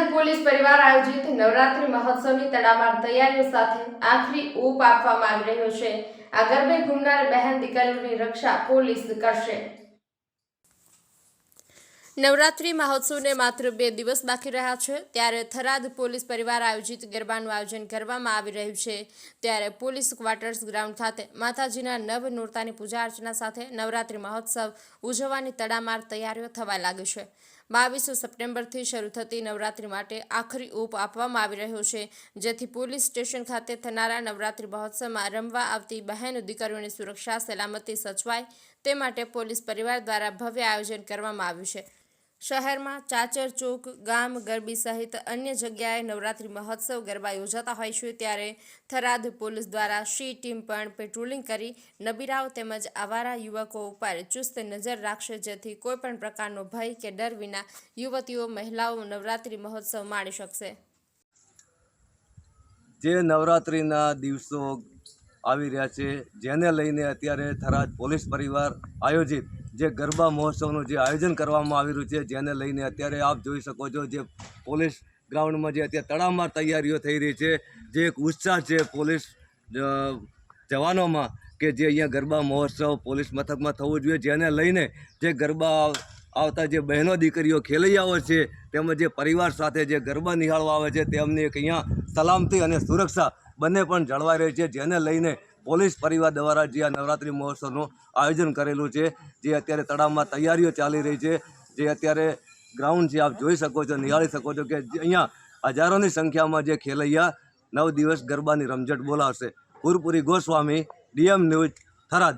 Tharad police પરિવાર આયોજિત નવરાત્રી મહોત્સવની તડામાર તૈયારીઓ સાથે આખરી ઊપ આપવામાં આવી રહ્યો છે. આ ગરબે ઘૂમનાર બહેન દીકરીઓની રક્ષા પોલીસ કરશે. નવરાત્રી મહોત્સવને માત્ર બે દિવસ બાકી રહ્યા છે, ત્યારે થરાદ પોલીસ પરિવાર આયોજિત ગરબાનું આયોજન કરવામાં આવી રહ્યું છે. ત્યારે પોલીસ ક્વાર્ટર્સ ગ્રાઉન્ડ ખાતે માતાજીના નવ નોરતાની પૂજા અર્ચના સાથે નવરાત્રી મહોત્સવ ઉજવવાની તડામાર તૈયારીઓ થવા લાગી છે. બાવીસ સપ્ટેમ્બરથી શરૂ થતી નવરાત્રી માટે આખરી ઉપ આપવામાં આવી રહ્યો છે. જેથી પોલીસ સ્ટેશન ખાતે થનારા નવરાત્રી મહોત્સવમાં રમવા આવતી બહેન, દીકરીઓની સુરક્ષા સલામતી સચવાય તે માટે પોલીસ પરિવાર દ્વારા ભવ્ય આયોજન કરવામાં આવ્યું છે. શહેરમાં ચાચર ચોક, ગામ, ગરબી સહિત અન્ય જગ્યાએ નવરાત્રી મહોત્સવ ગરબા યોજાતા હોય છે, ત્યારે થરાદ પોલીસ દ્વારા શી ટીમ પણ પેટ્રોલિંગ કરી નબીરાઓ તેમજ આવારા યુવકો ઉપર ચુસ્ત નજર રાખશે, જેથી કોઈપણ પ્રકારનો ભય કે ડર વિના યુવતીઓ, મહિલાઓ નવરાત્રી મહોત્સવ માણી શકશે. જે નવરાત્રિના દિવસો આવી રહ્યા છે, જેને લઈને અત્યારે થરાદ પોલીસ પરિવાર આયોજિત જે ગરબા મહોત્સવનું જે આયોજન કરવામાં આવી રહ્યું છે, જેને લઈને અત્યારે આપ જોઈ શકો છો જે પોલીસ ગ્રાઉન્ડમાં જે અત્યારે તડામાર તૈયારીઓ થઈ રહી છે, જે એક ઉત્સાહ છે પોલીસ જવાનોમાં કે જે અહીંયા ગરબા મહોત્સવ પોલીસ મથકમાં થવું જોઈએ, જેને લઈને જે ગરબા આવતા જે બહેનો દીકરીઓ ખેલૈયાઓ છે, તેમજ જે પરિવાર સાથે જે ગરબા નિહાળવા આવે છે, તેમની એક અહીંયા સલામતી અને સુરક્ષા બંને પણ જળવાઈ રહી છે, જેને લઈને પોલીસ પરિવાર દ્વારા જે આ નવરાત્રિ મહોત્સવનું આયોજન કરેલું છે, જે અત્યારે તળાવમાં તૈયારીઓ ચાલી રહી છે, જે અત્યારે ગ્રાઉન્ડ છે, આપ જોઈ શકો છો, નિહાળી શકો છો કે અહીંયા હજારોની સંખ્યામાં જે ખેલૈયા નવ દિવસ ગરબાની રમઝટ બોલાવશે. Purpuri Goswami, DM news Tharad.